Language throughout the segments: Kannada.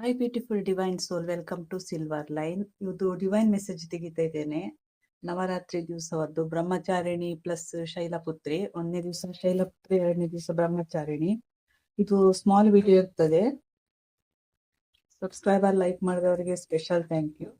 Hi beautiful divine soul welcome to silver line ಇದು ಡಿವೈನ್ ಮೆಸೇಜ್ ತೆಗಿತಾ ಇದ್ದೇನೆ. ನವರಾತ್ರಿ ದಿವಸವದ್ದು ಬ್ರಹ್ಮಚಾರಿಣಿ ಪ್ಲಸ್ ಶೈಲಪುತ್ರಿ. ಒಂದನೇ ದಿವಸ ಶೈಲಪುತ್ರಿ, ಎರಡನೇ ದಿವಸ ಬ್ರಹ್ಮಚಾರಿಣಿ. ಇದು ಸ್ಮಾಲ್ ವಿಡಿಯೋ ಇರ್ತದೆ. ಸಬ್ಸ್ಕ್ರೈಬರ್ ಲೈಕ್ ಮಾಡಿದವರಿಗೆ special thank you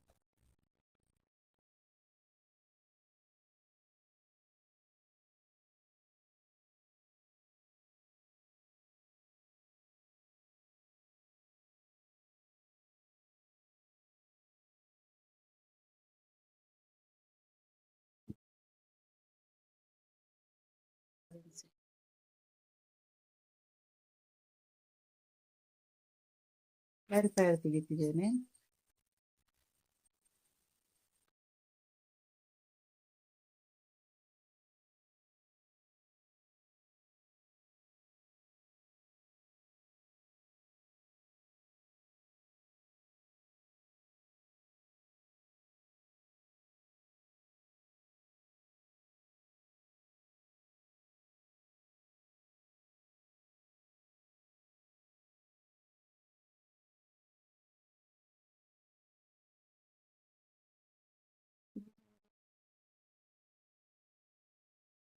ಕ್ಲಾರಿಫೈಯರ್ ತೆಗಿತಿದ್ದೇನೆ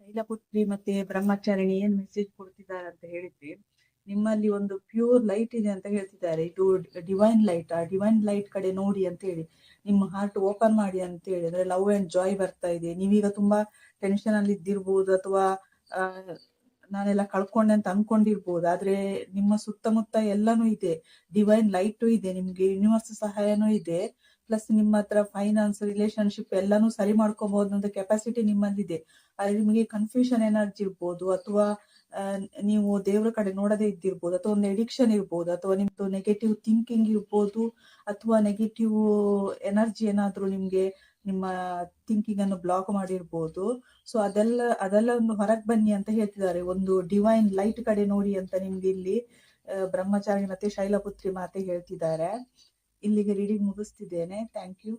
Shailaputri ಮತ್ತೆ ಬ್ರಹ್ಮಚಾರಿಣಿ ಏನ್ ಮೆಸೇಜ್ ಕೊಡ್ತಿದ್ದಾರೆ ಅಂತ ಹೇಳಿದ್ರೆ, ನಿಮ್ಮಲ್ಲಿ ಒಂದು ಪ್ಯೂರ್ ಲೈಟ್ ಇದೆ ಅಂತ ಹೇಳ್ತಿದ್ದಾರೆ. ಇದು ಡಿವೈನ್ ಲೈಟ್ ಆ ಡಿವೈನ್ ಲೈಟ್ ಕಡೆ ನೋಡಿ ಅಂತ ಹೇಳಿ, ನಿಮ್ಮ ಹಾರ್ಟ್ ಓಪನ್ ಮಾಡಿ ಅಂತ ಹೇಳಿ, ಅಂದ್ರೆ ಲವ್ ಅಂಡ್ ಜಾಯ್ ಬರ್ತಾ ಇದೆ. ನೀವೀಗ ತುಂಬಾ ಟೆನ್ಷನ್ ಅಲ್ಲಿ ಇದ್ದಿರ್ಬೋದು ಅಥವಾ ನಾನೆಲ್ಲ ಕಳ್ಕೊಂಡೆ ಅಂತ ಅನ್ಕೊಂಡಿರ್ಬೋದು, ಆದ್ರೆ ನಿಮ್ಮ ಸುತ್ತಮುತ್ತ ಎಲ್ಲಾನು ಇದೆ. ಡಿವೈನ್ ಲೈಟು ಇದೆ, ನಿಮ್ಗೆ ಯೂನಿವರ್ಸ್ ಸಹಾಯನೂ ಇದೆ. ಪ್ಲಸ್ ನಿಮ್ಮ ಹತ್ರ ಫೈನಾನ್ಸ್ ರಿಲೇಶನ್ಶಿಪ್ ಎಲ್ಲಾನು ಸರಿ ಮಾಡ್ಕೋಬಹುದು ಅಂತ ಕೆಪಾಸಿಟಿ ನಿಮ್ಮಲ್ಲಿದೆ. ಆದ್ರೆ ನಿಮಗೆ ಕನ್ಫ್ಯೂಷನ್ ಎನರ್ಜಿ ಇರ್ಬೋದು, ಅಥವಾ ನೀವು ದೇವರ ಕಡೆ ನೋಡದೇ ಇದ್ದಿರ್ಬೋದು, ಅಥವಾ ಒಂದು ಎಡಿಕ್ಷನ್ ಇರ್ಬೋದು, ಅಥವಾ ನಿಮ್ದು ನೆಗೆಟಿವ್ ಥಿಂಕಿಂಗ್ ಇರ್ಬೋದು, ಅಥವಾ ನೆಗೆಟಿವ್ ಎನರ್ಜಿ ಏನಾದ್ರೂ ನಿಮ್ಗೆ ನಿಮ್ಮ ಥಿಂಕಿಂಗ್ ಅನ್ನು ಬ್ಲಾಕ್ ಮಾಡಿರ್ಬೋದು. ಸೊ ಅದೆಲ್ಲ ಅದೆಲ್ಲ ಒಂದು ಹೊರಗೆ ಬನ್ನಿ ಅಂತ ಹೇಳ್ತಿದ್ದಾರೆ. ಒಂದು ಡಿವೈನ್ ಲೈಟ್ ಕಡೆ ನೋಡಿ ಅಂತ ನಿಮ್ಗೆ ಇಲ್ಲಿ ಬ್ರಹ್ಮಚಾರಿ ಮತ್ತೆ ಶೈಲಪುತ್ರಿ ಮಾತೆ ಹೇಳ್ತಿದ್ದಾರೆ. ಇಲ್ಲಿಗೆ ರೀಡಿಂಗ್ ಮುಗಿಸ್ತಿದ್ದೇನೆ. Thank you